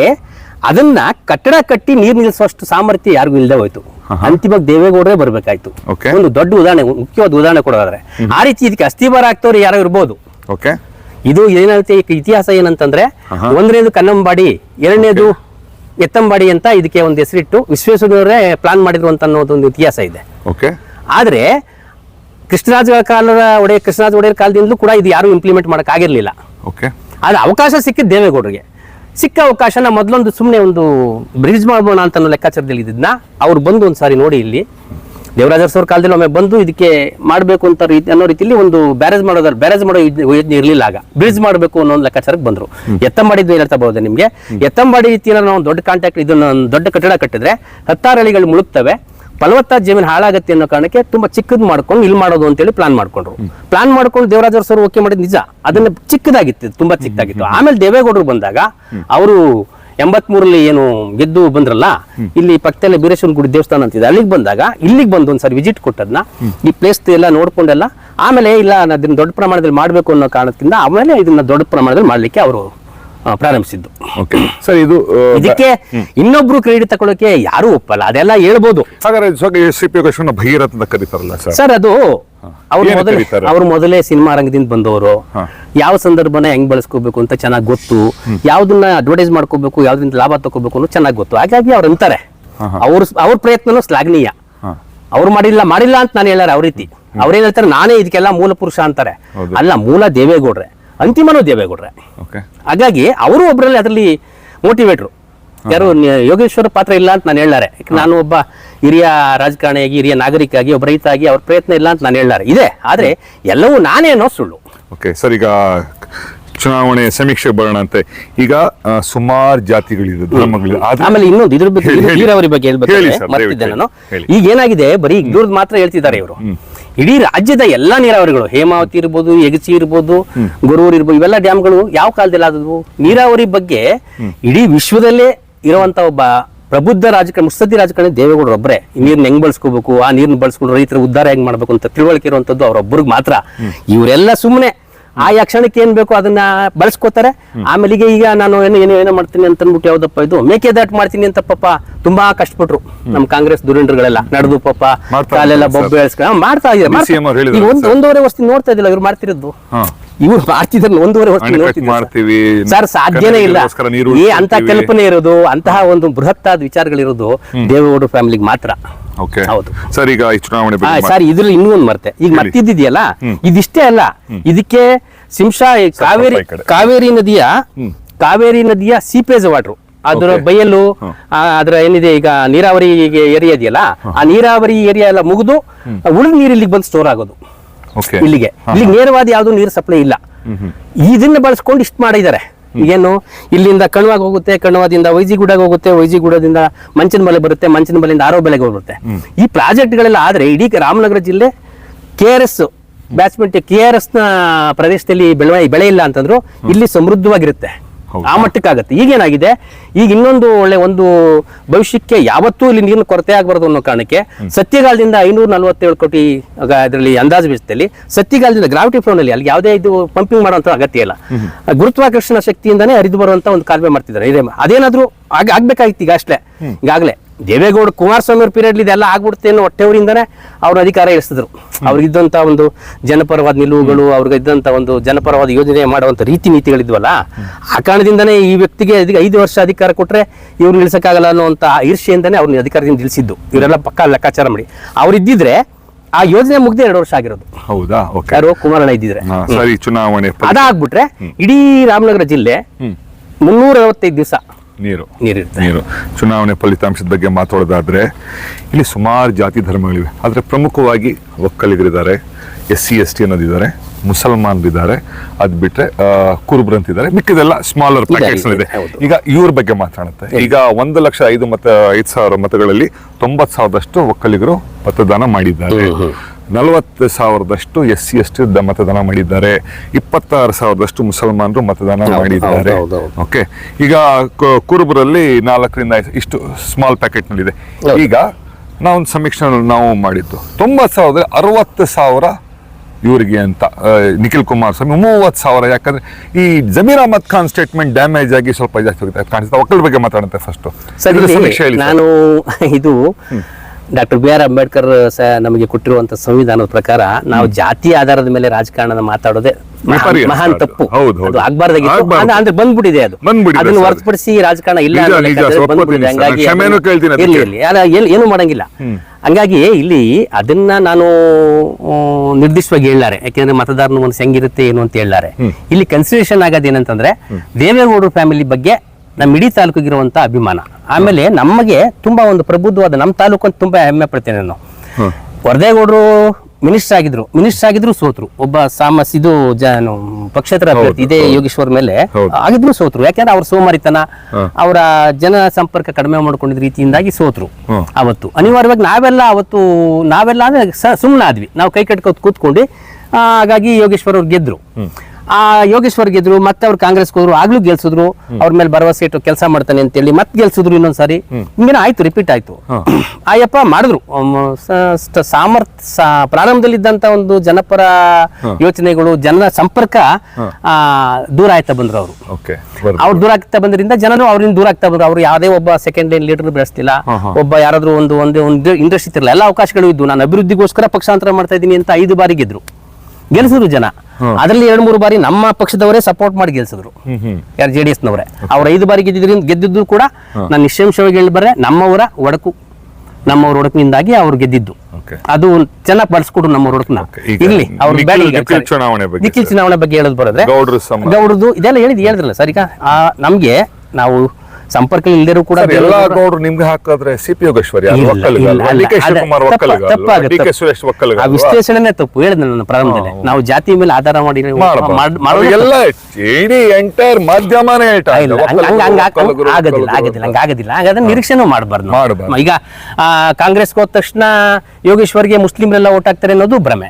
ಅದನ್ನ ಕಟ್ಟಡ ಕಟ್ಟಿ ನೀರ್ ನಿಲ್ಲಿಸುವಷ್ಟು ಸಾಮರ್ಥ್ಯ ಯಾರಿಗೂ ಇಲ್ಲದೆ ಹೋಯ್ತು. ಅಂತಿಮವಾಗಿ ದೇವೇಗೌಡರೇ ಬರಬೇಕಾಯ್ತು. ಒಂದು ದೊಡ್ಡ ಉದಾಹರಣೆ ಮುಖ್ಯವಾದ ಉದಾಹರಣೆ ಕೊಡೋದಾದ್ರೆ. ಆ ರೀತಿ ಇದಕ್ಕೆ ಅಸ್ಥಿ ಬರ ಹಾಕ್ತವ್ರು ಯಾರೋ ಇರ್ಬೋದು. ಓಕೆ. ಇದು ಏನಾಗುತ್ತೆ ಇತಿಹಾಸ ಏನಂತಂದ್ರೆ ಒಂದನೇದು ಕನ್ನಂಬಾಡಿ ಎರಡನೇದು ಎತ್ತಂಬಾಡಿ ಅಂತ ಇದಕ್ಕೆ ಒಂದು ಹೆಸರಿಟ್ಟು ವಿಶ್ವೇಶ್ವರಯ್ಯವರೇ ಪ್ಲಾನ್ ಮಾಡಿದ್ರು ಅಂತ ಅನ್ನೋದು ಒಂದು ಇತಿಹಾಸ ಇದೆ. ಓಕೆ. ಆದ್ರೆ ಕೃಷ್ಣರಾಜ ಕಾಲದ ಒಡೆಯ ಕೃಷ್ಣರಾಜ ಒಡೆಯರ್ ಕಾಲದಿಂದಲೂ ಕೂಡ ಇದು ಯಾರು ಇಂಪ್ಲಿಮೆಂಟ್ ಮಾಡಕ್ ಆಗಿರ್ಲಿಲ್ಲ. ಓಕೆ. ಆದ್ರೆ ಅವಕಾಶ ಸಿಕ್ಕಿದ್ದು ದೇವೇಗೌಡರಿಗೆ. ಸಿಕ್ಕ ಅವಕಾಶನ ಮೊದಲೊಂದು ಸುಮ್ಮನೆ ಒಂದು ಬ್ರಿಡ್ಜ್ ಮಾಡೋಣ ಅಂತ ಅನ್ನೋ ಲೆಕ್ಕಾಚಾರದಲ್ಲಿ ಇದ್ದಿದ್ನ ಅವ್ರು ಬಂದು ಒಂದು ಸಾರಿ ನೋಡಿ ಇಲ್ಲಿ. ದೇವರಾಜ ಸರ್ ಕಾಲದಲ್ಲಿ ಒಮ್ಮೆ ಬಂದು ಇದಕ್ಕೆ ಮಾಡಬೇಕು ಅಂತ ರೀತಿ ಅನ್ನೋ ರೀತಿಯಲ್ಲಿ ಒಂದು ಬ್ಯಾರೇಜ್ ಮಾಡೋದ್ರ ಬ್ಯಾರೇಜ್ ಮಾಡೋ ಯೋಜನೆ- ಇರಲಿಲ್ಲ ಆಗ. ಬ್ರಿಡ್ಜ್ ಮಾಡಬೇಕು ಅನ್ನೋ ಒಂದು ಲೆಕ್ಕಾಚಾರಕ್ಕೆ ಬಂದ್ರು. ಎತ್ತಂಬಾಡಿ ಹೇಳ್ತಾ ಬಹುದು ನಿಮಗೆ? ಎತ್ತಂಬಾಡಿ ರೀತಿಯಲ್ಲಿ ನಾವು ದೊಡ್ಡ ಕಾಂಟ್ಯಾಕ್ಟ್ ಇದನ್ನು ಒಂದು ದೊಡ್ಡ ಕಟ್ಟಡ ಕಟ್ಟಿದ್ರೆ ಹತ್ತಾರು ಹಳಿಗಳು ಮುಳುಗ್ತವೆ. ಫಲವತ್ತಾದ ಜಮೀನು ಹಾಳಾಗುತ್ತೆ ಅನ್ನೋ ಕಾರಣಕ್ಕೆ ತುಂಬಾ ಚಿಕ್ಕದ್ ಮಾಡ್ಕೊಂಡು ಇಲ್ಲಿ ಮಾಡೋದು ಅಂತೇಳಿ ಪ್ಲಾನ್ ಮಾಡ್ಕೊಂಡ್ರು. ಪ್ಲಾನ್ ಮಾಡ್ಕೊಂಡು ದೇವರಾಜ ಸರ್ ಓಕೆ ಮಾಡಿದ್ ನಿಜ. ಅದನ್ನ ಚಿಕ್ಕದಾಗಿತ್ತು ತುಂಬಾ ಚಿಕ್ಕದಾಗಿತ್ತು. ಆಮೇಲೆ ದೇವೇಗೌಡರು ಬಂದಾಗ ಅವರು ಎಂಬತ್ಮೂರಲ್ಲಿ ಏನು ಗೆದ್ದು ಬಂದ್ರಲ್ಲ ಇಲ್ಲಿ ಪಕ್ಕದಲ್ಲೇ ಬೀರೇಶ್ವರ ಗುಡಿ ದೇವಸ್ಥಾನ ಅಂತಿದೆ ಅಲ್ಲಿಗೆ ಬಂದಾಗ ಇಲ್ಲಿಗೆ ಬಂದು ಒಂದ್ಸರಿ ವಿಸಿಟ್ ಕೊಟ್ಟದ್ನ. ಈ ಪ್ಲೇಸ್ ಎಲ್ಲ ನೋಡ್ಕೊಂಡೆಲ್ಲ ಆಮೇಲೆ ಇಲ್ಲ ನಾನು ಅದನ್ನ ದೊಡ್ಡ ಪ್ರಮಾಣದಲ್ಲಿ ಮಾಡಬೇಕು ಅನ್ನೋ ಕಾರಣದಿಂದ ಆಮೇಲೆ ಇದನ್ನ ದೊಡ್ಡ ಪ್ರಮಾಣದಲ್ಲಿ ಮಾಡಲಿಕ್ಕೆ ಅವರು ಪ್ರಾರಂಭಿಸಿದ್ದು. ಓಕೆ ಸರ್ ಇದು ಇದಕ್ಕೆ ಇನ್ನೊಬ್ರು ಕ್ರೆಡಿಟ್ ತಗೊಳಕ್ಕೆ ಯಾರು ಒಪ್ಪಲ್ಲ. ಅದೆಲ್ಲ ಹೇಳ್ಬೋದು. ಭಗೀರಥ ಅಂತ ಕರೀತಾರಲ್ಲ ಸರ್ ಅದು ಅವ್ರು ಮೊದಲೇ ಸಿನಿಮಾ ರಂಗದಿಂದ ಬಂದವರು. ಯಾವ ಸಂದರ್ಭನ ಹೆಂಗ್ ಬಳಸ್ಕೋಬೇಕು ಅಂತ ಚೆನ್ನಾಗಿ ಗೊತ್ತು. ಯಾವ್ದನ್ನ ಅಡ್ವರ್ಟೈಸ್ ಮಾಡ್ಕೋಬೇಕು ಯಾವ್ದ್ರಿಂದ ಲಾಭ ತಗೋಬೇಕು ಅನ್ನೋದು ಚೆನ್ನಾಗಿ ಗೊತ್ತು. ಹಾಗಾಗಿ ಅವ್ರು ಅಂತಾರೆ. ಅವ್ರ ಅವ್ರ ಪ್ರಯತ್ನನೂ ಶ್ಲಾಘನೀಯ. ಅವ್ರು ಮಾಡಿಲ್ಲ ಮಾಡಿಲ್ಲ ಅಂತ ನಾನು ಹೇಳಾರ ಅವ್ರ ರೀತಿ. ಅವ್ರೇನ್ ಹೇಳ್ತಾರೆ ನಾನೇ ಇದಕ್ಕೆಲ್ಲ ಮೂಲ ಪುರುಷ ಅಂತಾರೆ. ಅಲ್ಲ ಮೂಲ ದೇವೇಗೌಡ್ರೆ. ಅಂತಿಮನೂ ದೇವೇಗೌಡ್ರೆ. ಹಾಗಾಗಿ ಅವರು ಒಬ್ಬರಲ್ಲಿ ಅದರಲ್ಲಿ ಮೋಟಿವೇಟ್ರು ಯಾರು ಯೋಗೇಶ್ವರ ಪಾತ್ರ ಇಲ್ಲ ಅಂತ ನಾನು ಹೇಳಾರೆ ನಾನು ಒಬ್ಬ ಹಿರಿಯ ರಾಜಕಾರಣಿಯಾಗಿ ಹಿರಿಯ ನಾಗರಿಕಾಗಿ ಒಬ್ಬ ರೈತ ಆಗಿ ಅವ್ರ ಪ್ರಯತ್ನ ಇಲ್ಲ ಅಂತ ನಾನು ಹೇಳಾರೆ ಇದೆ. ಆದ್ರೆ ಎಲ್ಲವೂ ನಾನೇ ಅನ್ನೋ ಸುಳ್ಳು. ಓಕೆ ಸರ್ ಈಗ ಚುನಾವಣೆ ಸಮೀಕ್ಷೆ ಬರೋಣ ಅಂತೆ. ಈಗ ಸುಮಾರು ಜಾತಿಗಳಿದೆ ಧರ್ಮಗಳಿದೆ. ಆಮೇಲೆ ಇನ್ನೊಂದು ಇದ್ರ ಬಗ್ಗೆ. ನೀರಾವರಿ ಬಗ್ಗೆ ಹೇಳ್ಬೇಕು ಮರ್ತಿದ್ದೆ ನಾನು. ಈಗ ಏನಾಗಿದೆ? ಬರೀ ಇಗ್ಲೂರ್ದು ಮಾತ್ರ ಹೇಳ್ತಿದ್ದಾರೆ ಇವರು. ಇಡೀ ರಾಜ್ಯದ ಎಲ್ಲಾ ನೀರಾವರಿಗಳು ಹೇಮಾವತಿ ಇರ್ಬೋದು ಎಗಸಿ ಇರ್ಬೋದು ಗೊರೂರು ಇರ್ಬೋದು ಇವೆಲ್ಲ ಡ್ಯಾಮ್ಗಳು ಯಾವ ಕಾಲದಲ್ಲಿ ಆದವು? ನೀರಾವರಿ ಬಗ್ಗೆ ಇಡೀ ವಿಶ್ವದಲ್ಲೇ ಇರುವಂತ ಒಬ್ಬ ಪ್ರಬುದ್ಧ ರಾಜಕಾರಣ ಮುತ್ಸದ್ದಿ ರಾಜಕಾರಣಿ ದೇವೇಗೌಡರು ಈ ನೀರ್ನ ಹೆಂಗ್ ಬಳಸ್ಕೋಬೇಕು ಆ ನೀರ್ನ ಬಳಸ್ಕೊಂಡು ರೈತರ ಉದ್ಧಾರ ಹೆಂಗ್ ಮಾಡಬೇಕು ಅಂತ ತಿಳುವಳಿಕೆ ಇರುವಂತದ್ದು ಅವರೊಬ್ಬರಿಗೆ ಮಾತ್ರ. ಇವರೆಲ್ಲ ಸುಮ್ಮನೆ ಆ ಕ್ಷಣಕ್ಕೆ ಏನ್ ಬೇಕು ಅದನ್ನ ಬಳಸ್ಕೋತಾರೆ. ಆಮೇಲೆ ಈಗ ಈಗ ನಾನು ಏನು ಏನು ಏನೋ ಮಾಡ್ತೀನಿ ಅಂತ ಅಂದ್ಬಿಟ್ಟು ಯಾವ್ದಪ್ಪ ಇದು ಮೇಕೆ ದಾಟ್ ಮಾಡ್ತೀನಿ ಅಂತ ಪಾಪ ತುಂಬಾ ಕಷ್ಟಪಟ್ರು. ನಮ್ ಕಾಂಗ್ರೆಸ್ ದುರಿಂಡ್ರಗಳೆಲ್ಲ ನಡೆದು ಪಾಪ ಕಾಲೆಲ್ಲ ಬೊಬ್ಬೆ ಎಳ್ಸ್ಕೊಂಡು ಮಾಡ್ತಾ ಇದ್ದಾರೆ ಒಂದೂವರೆ ವರ್ಷ ನೋಡ್ತಾ ಇದ್ದಿಲ್ಲ ಇವ್ರು ಮಾಡ್ತಿರೋದು. ಇವ್ರು ಮಾಡ್ತಿದ್ರು ಒಂದೂವರೆ ವರ್ಷ ಮಾಡ್ತೀವಿ, ಸರ್ ಸಾಧ್ಯನೇ ಇಲ್ಲ. ಈ ಅಂತ ಕಲ್ಪನೆ ಇರೋದು ಅಂತಹ ಒಂದು ಬೃಹತ್ತಾದ ವಿಚಾರಗಳಿರೋದು ದೇವೇಗೌಡ ಫ್ಯಾಮಿಲಿಗೆ ಮಾತ್ರ. ಹೌದು. ಸರ್ ಈಗ ಚುನಾವಣೆ ಸರ್ ಇದ್ರಲ್ಲಿ ಇನ್ನೂ ಒಂದು ಮರ್ತೆ. ಈಗ ಮರ್ತಿದ್ದಿದೆಯಲ್ಲ? ಇದಿಷ್ಟೇ ಅಲ್ಲ. ಇದಕ್ಕೆ ಸಿಂಶಾ ಕಾವೇರಿ ಕಾವೇರಿ ನದಿಯ ಕಾವೇರಿ ನದಿಯ ಸೀಪೇಜ್ ವಾಟರ್. ಅದರ. ಬಯಲು ಅದರ ಏನಿದೆ ಈಗ ನೀರಾವರಿ ಏರಿಯಾ ಇದೆಯಲ್ಲ ಆ ನೀರಾವರಿ ಏರಿಯಾ ಎಲ್ಲ ಮುಗಿದು ಉಳಿದ ನೀರು ಇಲ್ಲಿಗೆ ಬಂದು ಸ್ಟೋರ್ ಆಗೋದು. ಇಲ್ಲಿಗೆ. ಇಲ್ಲಿ ನೇರವಾದ ಯಾವ್ದು ನೀರು ಸಪ್ಲೈ ಇಲ್ಲ. ಇದನ್ನ ಬಳಸ್ಕೊಂಡು ಇಷ್ಟು ಮಾಡಿದ್ದಾರೆ. ಏನು ಇಲ್ಲಿಂದ ಕಣ್ವಾಗ ಹೋಗುತ್ತೆ ಕಣ್ವಾದಿಂದ ವೈಜಿಗುಡಾಗ ಹೋಗುತ್ತೆ ವೈಜಿಗುಡದಿಂದ ಮಂಚನ ಮಲೆ ಬರುತ್ತೆ ಮಂಚನ ಮಲೆಯಿಂದ ಆರೋ ಬೆಲೆಗೆ ಹೋಗುತ್ತೆ. ಈ ಪ್ರಾಜೆಕ್ಟ್ಗಳೆಲ್ಲ ಆದ್ರೆ ಇಡೀ ರಾಮನಗರ ಜಿಲ್ಲೆ ಕೆ ಆರ್ ಎಸ್ ಬ್ಯಾಟ್ಸ್ಮೆಂಟ್ ಕೆ ಆರ್ ಎಸ್ನ ಪ್ರದೇಶದಲ್ಲಿ ಬೆಳವಣಿಗೆ ಬೆಳೆ ಇಲ್ಲ ಅಂತಂದ್ರು ಇಲ್ಲಿ ಸಮೃದ್ಧವಾಗಿರುತ್ತೆ. ಆ ಮಟ್ಟಕ್ಕಾಗತ್ತೆ. ಈಗೇನಾಗಿದೆ ಈಗ ಇನ್ನೊಂದು ಒಳ್ಳೆ ಒಂದು ಭವಿಷ್ಯಕ್ಕೆ ಯಾವತ್ತೂ ಇಲ್ಲಿ ನೀರಿನ ಕೊರತೆ ಆಗಬಾರದು ಅನ್ನೋ ಕಾರಣಕ್ಕೆ ಸತ್ಯಗಾಲದಿಂದ ಐನೂರ ನಲವತ್ತೇಳು ಕೋಟಿ ಅದರಲ್ಲಿ ಅಂದಾಜು ಬೀಸ್ತಲ್ಲಿ ಸತ್ಯಗಾಲದಿಂದ ಗ್ರಾವಿಟಿ ಫ್ಲೋನಲ್ಲಿ ಅಲ್ಲಿ ಯಾವುದೇ ಇದು ಪಂಪಿಂಗ್ ಮಾಡುವಂಥ ಅಗತ್ಯ ಇಲ್ಲ. ಗುರುತ್ವಾಕರ್ಷಣ ಶಕ್ತಿಯಿಂದನೇ ಹರಿದು ಬರುವಂತ ಒಂದು ಕಾಲುವೆ ಮಾಡ್ತಿದ್ದಾರೆ. ಇದೇ ಅದೇನಾದರೂ ಆಗ ಆಗ್ಬೇಕಾಗಿತ್ತು ಈಗ ಅಷ್ಟೇ. ಈಗಾಗಲೇ. ದೇವೇಗೌಡ ಕುಮಾರಸ್ವಾಮಿ ಅವ್ರ ಪೀರಿಯಡ್ ಇದೆಲ್ಲ ಆಗ್ಬಿಡುತ್ತೆ ಅನ್ನೋ ಹೊಟ್ಟೆವರಿಂದನೇ ಅವ್ರು ಅಧಿಕಾರ ಇಳಿಸಿದ್ರು ಅವ್ರಿಗಿದ್ದಂತ ಒಂದು ಜನಪರವಾದ ನಿಲುವುಗಳು ಅವ್ರಿಗಿದ್ದಂತ ಒಂದು ಜನಪರವಾದ ಯೋಜನೆ ಮಾಡುವಂತ ರೀತಿ ನೀತಿಗಳಿದ್ವಲ್ಲ ಆ ಕಾರಣದಿಂದನೇ ಈ ವ್ಯಕ್ತಿಗೆ ಐದು ವರ್ಷ ಅಧಿಕಾರ ಕೊಟ್ಟರೆ ಇವ್ರು ಇಳಿಸಕ್ಕಾಗಲ್ಲ ಅನ್ನುವಂತ ಈರ್ಷೆಯಿಂದನೇ ಅವ್ರನ್ನ ಅಧಿಕಾರದಿಂದ ಇಳಿಸಿದ್ದು. ಇವರೆಲ್ಲ ಪಕ್ಕ ಲೆಕ್ಕಾಚಾರ ಮಾಡಿ. ಅವರಿದ್ದಿದ್ರೆ ಆ ಯೋಜನೆ ಮುಗ್ದೆ ಎರಡು ವರ್ಷ ಆಗಿರೋದು. ಹೌದಾ? ಯಾರು ಕುಮಾರಣ್ಣ ಇದ್ದಿದ್ರೆ. ಚುನಾವಣೆ ಅದಾಗ್ಬಿಟ್ರೆ ಇಡೀ ರಾಮನಗರ ಜಿಲ್ಲೆ. ಮುನ್ನೂರ ಅರವತ್ತೈದು ದಿವಸ ನೀರು. ನೀರಿರುತ್ತೆ. ನೀರು. ಚುನಾವಣೆ ಫಲಿತಾಂಶದ ಬಗ್ಗೆ ಮಾತಾಡೋದಾದ್ರೆ ಇಲ್ಲಿ ಸುಮಾರು ಜಾತಿ ಧರ್ಮಗಳಿವೆ. ಆದರೆ ಪ್ರಮುಖವಾಗಿ ಒಕ್ಕಲಿಗರಿದ್ದಾರೆ ಎಸ್ ಸಿ ಎಸ್ ಟಿ ಅನ್ನೋದಿದ್ದಾರೆ ಮುಸಲ್ಮಾನರಿದ್ದಾರೆ. ಅದು ಬಿಟ್ಟರೆ ಕುರುಬ್ರಂತಿದ್ದಾರೆ ಮಿಕ್ಕಿದೆಲ್ಲ ಸ್ಮಾಲರ್ ಪ್ಯಾಕೆಟ್ಸ್ ಇದೆ, ಇದೆ ಈಗ ಇವ್ರ ಬಗ್ಗೆ ಮಾತಾಡುತ್ತೆ. ಈಗ ಒಂದು ಲಕ್ಷ ಐದು ಮತ ಐದು ಸಾವಿರ ಮತಗಳಲ್ಲಿ ತೊಂಬತ್ತು ಸಾವಿರದಷ್ಟು ಒಕ್ಕಲಿಗರು ಮತದಾನ ಮಾಡಿದ್ದಾರೆ. ನಲವತ್ತು ಸಾವಿರದಷ್ಟು ಎಸ್ ಸಿ ಎಸ್ ಟಿ ಮತದಾನ ಮಾಡಿದ್ದಾರೆ. ಇಪ್ಪತ್ತಾರು ಸಾವಿರದಷ್ಟು ಮುಸಲ್ಮಾನರು ಮತದಾನ ಮಾಡಿದ್ದಾರೆ. ಓಕೆ. ಈಗ ಕುರುಬರಲ್ಲಿ ನಾಲ್ಕರಿಂದ ಇಷ್ಟು ಸ್ಮಾಲ್ ಪ್ಯಾಕೆಟ್ನಲ್ಲಿದೆ ಇದೆ ಈಗ ನಾವೊಂದು ಸಮೀಕ್ಷೆ ನಾವು ಮಾಡಿದ್ದು. ತೊಂಬತ್ತು ಸಾವಿರದ ಅರವತ್ತು ಸಾವಿರ ಇವರಿಗೆ ಅಂತ ನಿಖಿಲ್ ಕುಮಾರಸ್ವಾಮಿ ಮೂವತ್ತು ಸಾವಿರ. ಯಾಕಂದ್ರೆ ಈ ಜಮೀರ್ ಅಹಮದ್ ಖಾನ್ ಸ್ಟೇಟ್ಮೆಂಟ್ ಡ್ಯಾಮೇಜ್ ಆಗಿ ಸ್ವಲ್ಪ ಜಾಸ್ತಿ ಹೋಗುತ್ತೆ. ಕಾಣಿಸುತ್ತೆ. ಒಕ್ಕಲ ಬಗ್ಗೆ ಮಾತಾಡುತ್ತೆ ಫಸ್ಟ್ ಸರ್ ಸಮೀಕ್ಷೆ ನಾನು ಇದು ಡಾಕ್ಟರ್ ಬಿ ಆರ್ ಅಂಬೇಡ್ಕರ್ ಸ ನಮಗೆ ಕೊಟ್ಟಿರುವಂತ ಸಂವಿಧಾನದ ಪ್ರಕಾರ ನಾವು ಜಾತಿ ಆಧಾರದ ಮೇಲೆ ರಾಜಕಾರಣದ ಮಾತಾಡೋದೇ ಮಹಾನ್ ತಪ್ಪು. ಅದು ಆಗ್ಬಾರ್ದಾಗಿತ್ತು. ಆಗ್ಬಾರ್ದು. ಅಂದ್ರೆ- ಬಂದ್ಬಿಟ್ಟಿದೆ ಅದು. ಅದನ್ನ. ಹೊರತುಪಡಿಸಿ ರಾಜಕಾರಣ ಇಲ್ಲ ಬಂದ್ಬಿಟ್ಟಿದೆ. ಹಂಗಾಗಿ ಇರ್ಲಿ, ಇರ್ಲಿ. ಏನು ಮಾಡಂಗಿಲ್ಲ. ಹಂಗಾಗಿ ಇಲ್ಲಿ ಅದನ್ನ ನಾನು ನಿರ್ದಿಷ್ಟವಾಗಿ ಹೇಳಾರೆ ಯಾಕೆಂದ್ರೆ ಮತದಾರನ ಮನಸ್ಸು ಹೆಂಗಿರುತ್ತೆ ಏನು ಅಂತ ಹೇಳಾರೆ ಇಲ್ಲಿ ಕನ್ಸಿಡರೇಷನ್ ಆಗೋದೇನಂತಂದ್ರೆ ದೇವೇಗೌಡರು ಫ್ಯಾಮಿಲಿ ಬಗ್ಗೆ ನಮ್ಮ ಇಡೀ ತಾಲೂಕಿಗಿರುವಂತ ಅಭಿಮಾನ. ಆಮೇಲೆ ನಮಗೆ ತುಂಬಾ ಒಂದು ಪ್ರಬುದ್ಧವಾದ ನಮ್ಮ ತಾಲೂಕು ಅಂತ ತುಂಬಾ ಹೆಮ್ಮೆ ಪಡ್ತೇನೆ ನಾನು. ವರದೇಗೌಡರು ಮಿನಿಸ್ಟರ್ ಆಗಿದ್ರು. ಮಿನಿಸ್ಟರ್ ಆಗಿದ್ರು ಸೋತ್ರು. ಒಬ್ಬ ಸಾಮಸ್ ಇದು ಪಕ್ಷೇತರ ಅಭ್ಯರ್ಥಿ ಇದೇ ಯೋಗೇಶ್ವರ್ ಮೇಲೆ ಆಗಿದ್ರು ಸೋತ್ರು. ಯಾಕಂದ್ರೆ ಅವ್ರ ಸೋಮಾರಿತನ ಅವರ ಜನ ಸಂಪರ್ಕ ಕಡಿಮೆ ಮಾಡ್ಕೊಂಡಿದ್ದ ರೀತಿಯಿಂದಾಗಿ ಸೋತ್ರು. ಅವತ್ತು. ಅನಿವಾರ್ಯವಾಗಿ ನಾವೆಲ್ಲ ಅವತ್ತು ನಾವೆಲ್ಲ ಅಂದ್ರೆ ಸುಮ್ಮನೆ ಆದ್ವಿ. ನಾವು ಕೈ ಕಟ್ಕೋತ್ ಕೂತ್ಕೊಂಡು ಹಾಗಾಗಿ ಯೋಗೇಶ್ವರ್ ಅವ್ರು ಗೆದ್ರು. ಆ ಯೋಗೇಶ್ವರ್ ಗೆದ್ರು ಮತ್ತೆ ಅವ್ರು ಕಾಂಗ್ರೆಸ್ ಹೋದ್ರು ಆಗ್ಲೂ ಗೆಲ್ಸಿದ್ರು ಅವ್ರ ಮೇಲೆ ಭರವಸೆ ಇಟ್ಟು ಕೆಲಸ ಮಾಡ್ತಾನೆ ಅಂತೇಳಿ ಮತ್ತೆ ಗೆಲ್ಸಿದ್ರು ಇನ್ನೊಂದ್ಸಾರಿ. ಹಿಂಗೇನೋ ಆಯ್ತು ರಿಪೀಟ್ ಆಯ್ತು. ಆಯಪ್ಪ ಮಾಡಿದ್ರು. ಸಾಮರ್ಥ್ಯ ಪ್ರಾರಂಭದಲ್ಲಿದ್ದಂತ ಒಂದು ಜನಪರ ಯೋಚನೆಗಳು ಜನ ಸಂಪರ್ಕ ಆ, ದೂರ ಆಯ್ತಾ ಬಂದ್ರು ಅವರು. ಅವ್ರು ದೂರ ಆಗ್ತಾ ಬಂದ್ರಿಂದ ಜನರು ಅವ್ರಿಂದ ದೂರ ಆಗ್ತಾ ಬಂದ್ರು. ಅವ್ರು ಯಾವುದೇ ಒಬ್ಬ ಸೆಕೆಂಡ್ ಲೈನ್ ಲೀಡರ್ ಬೆಳೆಸ್ತಿಲ್ಲ. ಒಬ್ಬ ಯಾರಾದ್ರೂ ಒಂದು ಒಂದೇ ಒಂದು ಇಂಡಸ್ಟ್ರಿ ಇರಲ್ಲ ಎಲ್ಲ ಅವಕಾಶಗಳು ಇದ್ದು ನಾನು ಅಭಿವೃದ್ಧಿಗೋಸ್ಕರ ಪಕ್ಷಾಂತರ ಮಾಡ್ತಾ ಇದ್ದೀನಿ ಅಂತ ಐದು ಬಾರಿ ಗೆದ್ರು. ಗೆಲ್ಸಿದ್ರು ಜನ. ಅದರಲ್ಲಿ ಎರಡು ಮೂರು ಬಾರಿ ನಮ್ಮ ಪಕ್ಷದವರೇ ಸಪೋರ್ಟ್ ಮಾಡಿ ಗೆಲ್ಸಿದ್ರು. ಯಾರು ಜೆ ಡಿ ಎಸ್ನವರೇ. ಅವ್ರ ಐದು ಬಾರಿ ಗೆದ್ದಿದ್ರಿಂದ ಗೆದ್ದಿದ್ದು ಕೂಡ ನಾನು ನಿಶ್ಚಂಶವಾಗಿ ಹೇಳಿ ಬರ್ರೆ ನಮ್ಮವರ ಒಡಕು ನಮ್ಮವ್ರ ಒಡಕಿನಿಂದಾಗಿ ಅವ್ರು ಗೆದ್ದಿದ್ದು. ಅದು ಚೆನ್ನಾಗಿ ಬಳಸ್ಕೊಡು ನಮ್ಮ ಒಡಕನ್ನ. ಈಗ ಇರ್ಲಿ ಅವ್ರ ನಿಖಿಲ್-. ಚುನಾವಣೆ ಬಗ್ಗೆ ನಿಖಿಲ್ ಚುನಾವಣೆ ಬಗ್ಗೆ ಹೇಳೋದು ಬರೋದ್ರೆ ಗೌಡ್ರದ್ದು ಗೌಡ್ರದು ಇದೆಲ್ಲ ಹೇಳಿದ್ ಹೇಳಿದ್ರಲ್ಲ ಸರ್. ಈಗ ಆ, ನಮ್ಗೆ ನಾವು ಸಂಪರ್ಕ ಇಲ್ದಿರೂ ಕೂಡ ಎಲ್ಲಾ ಗೌಡ್ರು ನಿಮ್ಗೆ ಹಾಕಿದ್ರೆ ಸಿ ಪಿ ಯೋಗೇಶ್ವರಿ ಆ ಅಲ್ವಾ? ವಿಶ್ಲೇಷಣೆನೇ ತಪ್ಪು. ಹೇಳಿದೆ ನನ್ನ ಪ್ರಾರಂಭದಲ್ಲಿ. ನಾವು ಜಾತಿ ಮೇಲೆ ಆಧಾರ ಮಾಡಿ ಎಲ್ಲ ಇಡೀ ಎಂಟೈರ್ ಮಾಧ್ಯಮನೇ ಆಗದಿಲ್ಲ ಆಗೋದಿಲ್ಲ ಆಗೋದಿಲ್ಲ ಹಂಗ್ ಆಗೋದಿಲ್ಲ. ಹಾಗಾದ್ರೆ ನಿರೀಕ್ಷೆನೂ ಮಾಡಬಾರ್ದು. ಈಗ ಕಾಂಗ್ರೆಸ್ಗೆ ಹೋದ ತಕ್ಷಣ ಯೋಗೇಶ್ವರ್ಗೆ ಮುಸ್ಲಿಮ್ರೆಲ್ಲ ಓಟ್ ಹಾಕ್ತಾರೆ ಅನ್ನೋದು ಭ್ರಮೆ.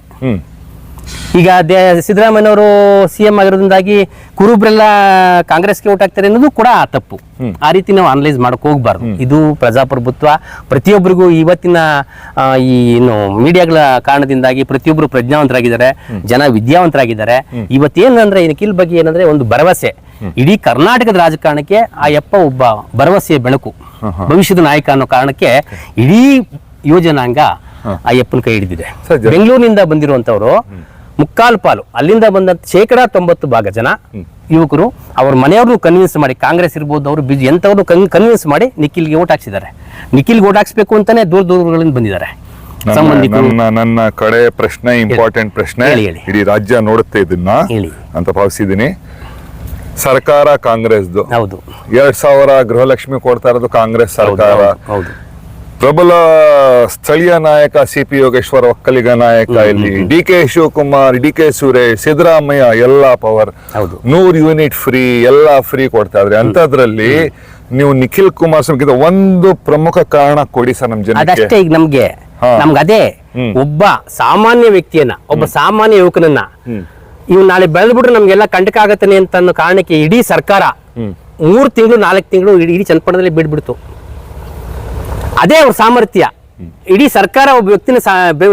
ಈಗ ದೇ ಸಿದ್ದರಾಮಯ್ಯನವರು ಸಿ ಎಂ ಆಗಿರೋದ್ರಿಂದಾಗಿ ಕುರುಬ್ರೆಲ್ಲ ಕಾಂಗ್ರೆಸ್ಗೆ ಓಟ್ ಹಾಕ್ತಾರೆ ಅನ್ನೋದು ಕೂಡ ಆ ತಪ್ಪು. ಆ ರೀತಿ ನಾವು ಅನಲೈಸ್ ಮಾಡಕ್ ಹೋಗ್ಬಾರ್ದು. ಇದು ಪ್ರಜಾಪ್ರಭುತ್ವ. ಪ್ರತಿಯೊಬ್ಬರಿಗೂ ಇವತ್ತಿನ ಈ ಏನು ಮೀಡಿಯಾಗಳ ಕಾರಣದಿಂದಾಗಿ ಪ್ರತಿಯೊಬ್ಬರು ಪ್ರಜ್ಞಾವಂತರಾಗಿದ್ದಾರೆ ಜನ ವಿದ್ಯಾವಂತರಾಗಿದ್ದಾರೆ. ಇವತ್ತೇನಂದ್ರೆ ನಿಖಿಲ್ ಬಗ್ಗೆ ಏನಂದ್ರೆ ಒಂದು ಭರವಸೆ. ಇಡೀ ಕರ್ನಾಟಕದ ರಾಜಕಾರಣಕ್ಕೆ ಆ ಯಪ್ಪ ಒಬ್ಬ ಭರವಸೆಯ ಬೆಳಕು. ಭವಿಷ್ಯದ ನಾಯಕ ಅನ್ನೋ ಕಾರಣಕ್ಕೆ ಇಡೀ ಯೋಜನಾಂಗ ಆ ಯಪ್ಪನ ಕೈ ಹಿಡಿದಿದೆ. ಬೆಂಗಳೂರಿನಿಂದ ಬಂದಿರುವಂತವರು ಮುಕ್ಕಾಲು ಪಾಲು. ಅಲ್ಲಿಂದ ಬಂದ ಶೇಕಡಾ ತೊಂಬತ್ತು ಭಾಗ ಜನ ಯುವಕರು ಅವ್ರ ಮನೆಯವ್ರನ್ನು ಕನ್ವಿನ್ಸ್ ಮಾಡಿ ಕಾಂಗ್ರೆಸ್ ಇರ್ಬೋದು ಅವರು ಬಿಜು ಎಂಥವ್ರು ಕನ್ವಿನ್ಸ್ ಮಾಡಿ ನಿಖಿಲ್ಗೆ ಓಟ್ ಹಾಕ್ಸಿದ್ದಾರೆ. ನಿಖಿಲ್ಗೆ ಓಟ್ ಹಾಕ್ಸ್ಬೇಕು ಅಂತಾನೆ ದೂರ ದೂರಗಳಿಂದ ಬಂದಿದ್ದಾರೆ. ನನ್ನ- ನನ್ನ ಕಡೆ ಪ್ರಶ್ನೆ ಇಂಪಾರ್ಟೆಂಟ್ ಪ್ರಶ್ನೆ. ಇಡೀ ರಾಜ್ಯ ನೋಡುತ್ತೆ ಇದನ್ನ ಹೇಳಿ. ಅಂತ ಭಾವಿಸಿದ್ದೀನಿ. ಸರ್ಕಾರ ಕಾಂಗ್ರೆಸ್ದು. ಹೌದು. ಎರಡ್ ಸಾವಿರ ಗೃಹಲಕ್ಷ್ಮಿ ಕೊಡ್ತಾ ಇರೋದು ಕಾಂಗ್ರೆಸ್ ಸರ್ಕಾರ. ಪ್ರಬಲ ಸ್ಥಳೀಯ ನಾಯಕ ಸಿ ಪಿ ಯೋಗೇಶ್ವರ ಒಕ್ಕಲಿಗ ನಾಯಕ ಇಲ್ಲಿ D K Shivakumar D K Suresh Siddaramaiah ಎಲ್ಲ ಪವರ್. ಹೌದು. ನೂರ್ ಯೂನಿಟ್ ಫ್ರೀ ಎಲ್ಲ ಫ್ರೀ ಕೊಡ್ತಾ ಇದ್ರೆ ಅಂತದ್ರಲ್ಲಿ ನೀವು ನಿಖಿಲ್ ಕುಮಾರ್ ಸ್ವಾಮಿಗಿಂತ ಒಂದು ಪ್ರಮುಖ ಕಾರಣ ಕೊಡಿ ಸರ್ ನಮ್ ಜನಕ್ಕೆ. ಅದಷ್ಟೇ ಈಗ ನಮ್ಗೆ. ಅದೇ ಒಬ್ಬ ಸಾಮಾನ್ಯ ವ್ಯಕ್ತಿಯನ್ನ ಒಬ್ಬ ಸಾಮಾನ್ಯ ಯುವಕನನ್ನ ಇವ್ ನಾಳೆ ಬೆಳೆದ್ಬಿಟ್ರೆ ನಮ್ಗೆಲ್ಲ ಕಂಟಕ ಆಗತ್ತಾನೆ ಅಂತ ಅನ್ನೋ ಕಾರಣಕ್ಕೆ ಇಡೀ ಸರ್ಕಾರ ಮೂರ್ ತಿಂಗಳು ನಾಲ್ಕು ತಿಂಗಳು ಇಡೀ ಇಡೀ ಚನ್ನಪಟ್ಟಣದಲ್ಲಿ ಬಿಡ್ಬಿಡ್ತು ಅದೇ ಅವ್ರ ಸಾಮರ್ಥ್ಯ. ಇಡೀ ಸರ್ಕಾರ ಒಬ್ಬ ವ್ಯಕ್ತಿನ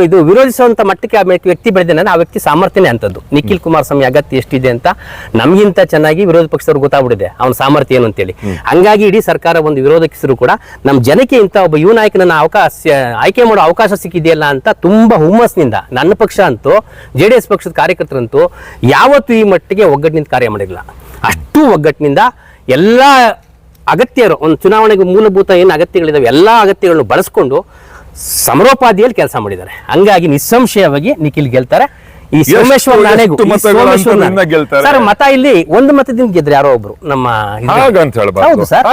ಇದು ವಿರೋಧಿಸುವಂತ ಮಟ್ಟಕ್ಕೆ ಆ ವ್ಯಕ್ತಿ- ವ್ಯಕ್ತಿ ಬೆಳೆದ ಆ ವ್ಯಕ್ತಿ ಸಾಮರ್ಥ್ಯನೇ ಅಂತದ್ದು ನಿಖಿಲ್ ಕುಮಾರಸ್ವಾಮಿ ಅಗತ್ಯ ಎಷ್ಟಿದೆ ಅಂತ ನಮಗಿಂತ ಚೆನ್ನಾಗಿ ವಿರೋಧ ಪಕ್ಷದವ್ರು ಗೊತ್ತಾಗ್ಬಿಟ್ಟಿದೆ. ಅವನ ಸಾಮರ್ಥ್ಯ ಏನು ಅಂತೇಳಿ. ಹಂಗಾಗಿ ಇಡೀ ಸರ್ಕಾರ ಒಂದು ವಿರೋಧಿಸಿದ್ರು ಕೂಡ ನಮ್ಮ ಜನಕ್ಕೆ ಇಂಥ ಒಬ್ಬ ಯುವ ನಾಯಕನನ್ನ ಅವಕಾಶ ಆಯ್ಕೆ ಮಾಡೋ ಅವಕಾಶ ಸಿಕ್ಕಿದೆಯಲ್ಲ ಅಂತ ತುಂಬಾ ಹುಮ್ಮಸ್ನಿಂದ ನನ್ನ ಪಕ್ಷ ಅಂತೂ ಜೆ ಡಿ ಎಸ್ ಪಕ್ಷದ ಕಾರ್ಯಕರ್ತರಂತೂ ಯಾವತ್ತೂ ಈ ಮಟ್ಟಿಗೆ ಒಗ್ಗಟ್ಟಿನಿಂದ ಕಾರ್ಯ ಮಾಡಿಲ್ಲ. ಅಷ್ಟು ಒಗ್ಗಟ್ಟಿನಿಂದ ಎಲ್ಲ ಅಗತ್ಯರು, ಒಂದು ಚುನಾವಣೆಗೆ ಮೂಲಭೂತ ಏನು ಅಗತ್ಯಗಳಿದಾವೆ, ಎಲ್ಲ ಅಗತ್ಯಗಳನ್ನು ಬಳಸ್ಕೊಂಡು ಸಮರೋಪಾದಿಯಲ್ಲಿ ಕೆಲಸ ಮಾಡಿದ್ದಾರೆ. ಹಂಗಾಗಿ ನಿಸ್ಸಂಶಯವಾಗಿ ನಿಖಿಲ್ ಗೆಲ್ತಾರೆ. ಈ ಸೋಮೇಶ್ವರ? ಸರ್ ಮತ ಇಲ್ಲಿ ಒಂದು ಮತದಿಂದ ಗೆದ್ರೆ ಯಾರೋ ಒಬ್ರು ನಮ್ಮ ಹೌದು ಸರ್.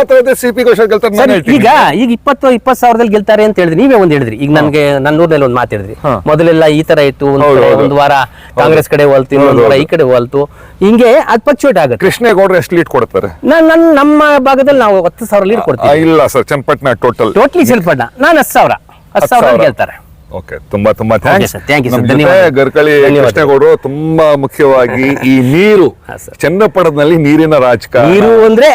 ಈಗ ಈಗ ಇಪ್ಪತ್ತು ಇಪ್ಪತ್ತು ಸಾವಿರದಲ್ಲಿ ಗೆಲ್ತಾರೆ ಅಂತ ಹೇಳಿದ್ರಿ ನೀವೇ ಒಂದ್ ಹೇಳಿದ್ರಿ. ಈಗ ನನ್ಗೆ ನನ್ನ ಊರ್ನಲ್ಲಿ ಒಂದ್ ಮಾತು ಹೇಳಿದ್ರಿ. ಹಾ. ಮೊದಲೆಲ್ಲ ಈ ತರ ಇತ್ತು ಒಂದ್ ವಾರ ಕಾಂಗ್ರೆಸ್ ಕಡೆ ಹೋಲ್ತು ಇನ್ನೊಂದ್ ವಾರ ಈ ಕಡೆ ಹೋಲ್ತು. ಹಿಂಗೆ ಅದ್ ಪಚ್ಚುಟ್ ಆಗುತ್ತೆ. ಕೃಷ್ಣೇಗೌಡರು ಎಷ್ಟು ಲೀಟ್ ಕೊಡ್ತಾರೆ? ನನ್ನ ನಮ್ಮ ಭಾಗದಲ್ಲಿ ನಾವು ಹತ್ತು ಸಾವಿರ ಲೀಟ್ ಕೊಡ್ತೀವಿ. ಇಲ್ಲ ಸರ್ ಚನ್ನಪಟ್ಟಣ ಟೋಟಲ್ ಟೋಟ್ಲಿ ಸ್ವಲ್ಪ ನಾನು ಹತ್ತು ಸಾವಿರ. ಹತ್ತು ಸಾವಿರ. ಗೆಲ್ತಾರೆ. ಓಕೆ ತುಂಬಾ ತುಂಬಾ thanks sir, thank you, sir. ನಮ್ಮ ಜೊತೆ ಧನ್ಯವಾದ. ಗರ್ಕಳಿ ಧನ್ಯವಾದ. ಕೃಷ್ಣೇಗೌಡರು ತುಂಬಾ ಮುಖ್ಯವಾಗಿ ಈ ನೀರು ಹಾ, sir. ಚನ್ನಪಟ್ಟಣದಲ್ಲಿ ನೀರಿನ ರಾಜಕಾರಣ ನೀರು ಅಂದ್ರೆ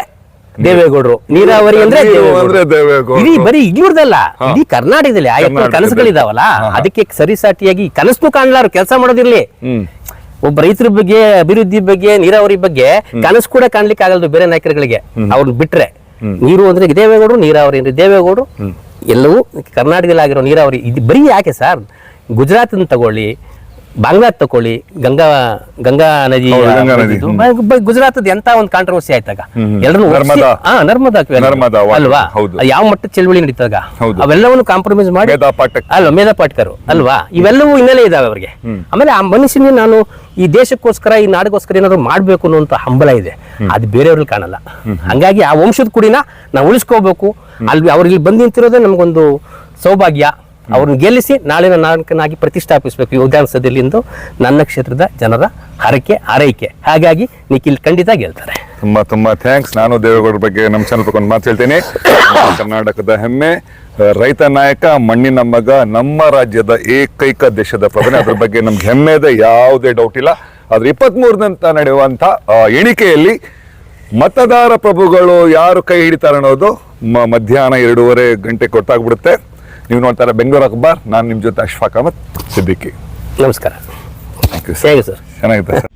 ದೇವೇಗೌಡರು ನೀರಾವರಿ ಅಂದ್ರೆ ನೀರು ದೇವೇಗೌಡ್ರು. ಅಂದ್ರೆ ದೇವೇಗೌಡ್ರು. ಇಡೀ ಬರೀ ಇಗ್ಲೂರ್ದಲ್ಲ ಹಾ. ಇಡೀ ಕರ್ನಾಟಕದಲ್ಲಿ ಆ ಎಪ್ಪತ್ತು ಕರ್ನಾಟಕದಲ್ಲಿ. ಕನಸುಗಳಿದಾವಲ್ಲ ಹಾ, ಹಾ. ಅದಕ್ಕೆ ಸರಿಸಾಟಿಯಾಗಿ ಕನಸು ಕಾಣ್ಲಾರು ಕೆಲಸ ಮಾಡೋದಿರ್ಲಿ ಹ್ಮ್ ಒಬ್ಬ ರೈತರ ಬಗ್ಗೆ ಅಭಿವೃದ್ಧಿ ಬಗ್ಗೆ ನೀರಾವರಿ ಬಗ್ಗೆ ಕನಸು ಕೂಡ ಕಾಣ್ಲಿಕ್ಕೆ ಆಗಲ್ದು ಬೇರೆ ನಾಯಕರುಗಳಿಗೆ ಅವ್ರು ಬಿಟ್ರೆ ನೀರು ಅಂದ್ರೆ ದೇವೇಗೌಡರು ನೀರಾವರಿ ಅಂದ್ರೆ ದೇವೇಗೌಡರು ಎಲ್ಲವೂ ಕರ್ನಾಟಕದಲ್ಲಿ ಆಗಿರೋ ನೀರಾವರಿ ಇದು ಬರೀ ಯಾಕೆ ಸರ್? ಗುಜರಾತನ್ನು ತಗೊಳ್ಳಿ ಬಾಂಗ್ಲಾ ತಕೊಳ್ಳಿ ಗಂಗಾ ಗಂಗಾ ನದಿ ಗುಜರಾತ್ ಎಂತ ಒಂದು ಕಾಂಟ್ರವರ್ಸಿ ಆಯ್ತಾಗ. ಎಲ್ಲರೂ ನರ್ಮದಾ. ಅಲ್ವಾ? ಯಾವ ಮಟ್ಟ ಚಳವಳಿ ನಡೀತಾಗ. ಅವೆಲ್ಲವನ್ನು ಕಾಂಪ್ರಮೈಸ್ ಮಾಡಿ. ಅಲ್ವಾ ಮೇಧಾ ಪಾಟ್ಕರ್ ಅಲ್ವಾ? ಇವೆಲ್ಲವೂ ಹಿನ್ನೆಲೆ ಇದಾವೆ ಅವರಿಗೆ. ಆಮೇಲೆ ಆ ಮನುಷ್ಯನಿಗೆ ನಾನು ಈ ದೇಶಕ್ಕೋಸ್ಕರ ಈ ನಾಡಿಗೋಸ್ಕರ ಏನಾದ್ರು ಮಾಡ್ಬೇಕು ಅನ್ನುವಂತ ಹಂಬಲ ಇದೆ. ಅದು ಬೇರೆಯವ್ರಲ್ಲಿ ಕಾಣಲ್ಲ. ಹಂಗಾಗಿ ಆ ವಂಶದ ಕುಡಿನ ನಾವು ಉಳಿಸ್ಕೋಬೇಕು. ಅಲ್ಲಿ ಅವ್ರಿಗೆ ಬಂದು ನಿಂತಿರೋದೇ ನಮಗೊಂದು ಸೌಭಾಗ್ಯ. ಅವ್ರನ್ನ ಗೆಲ್ಲಿಸಿ ನಾಳಿನ ನಾಯಕನಾಗಿ ಪ್ರತಿಷ್ಠಾಪಿಸಬೇಕು. ಈ ಎಂದು ನನ್ನ ಕ್ಷೇತ್ರದ ಜನರ ಹರಕೆ ಆರೈಕೆ ಹಾಗಾಗಿ ನಿಖಿಲ್ ಖಂಡಿತ ಗೆಲ್ತಾರೆ. ತುಂಬಾ ತುಂಬಾ ಥ್ಯಾಂಕ್ಸ್ ನಾನು ದೇವೇಗೌಡರ ಬಗ್ಗೆ ನಮ್ಮ ಚಾನಲ್ ಮಾತು ಹೇಳ್ತೇನೆ. ಕರ್ನಾಟಕದ ಹೆಮ್ಮೆ, ರೈತ ನಾಯಕ, ಮಣ್ಣಿನ ಮಗ, ನಮ್ಮ ರಾಜ್ಯದ ಏಕೈಕ ದೇಶದ ಪ್ರಧಾನಿ. ಅದ್ರ ಬಗ್ಗೆ ನಮ್ಗೆ ಹೆಮ್ಮೆ ಇದೆ, ಯಾವುದೇ ಡೌಟ್ ಇಲ್ಲ. ಆದ್ರೆ ಇಪ್ಪತ್ತ್ ಮೂರನಂತ ನಡೆಯುವಂತ ಎಣಿಕೆಯಲ್ಲಿ ಮತದಾರ ಪ್ರಭುಗಳು ಯಾರು ಕೈ ಹಿಡಿತಾರೆ ಅನ್ನೋದು ಮಧ್ಯಾಹ್ನ ಎರಡೂವರೆ ಗಂಟೆ ಗೊತ್ತಾಗ್ಬಿಡುತ್ತೆ. ನೀವು ನೋಡ್ತಾರೆ ಬೆಂಗಳೂರು ಅಖಬಾರ್ ನಾನು ನಿಮ್ಮ ಜೊತೆ ಅಶ್ಫಾಕ್ ಅಹಮದ್ ಸಿದ್ದಿಕ್ಕಿ ನಮಸ್ಕಾರ. Thank you sir sir? ಚೆನ್ನಾಗಿದೆ ಸರ್.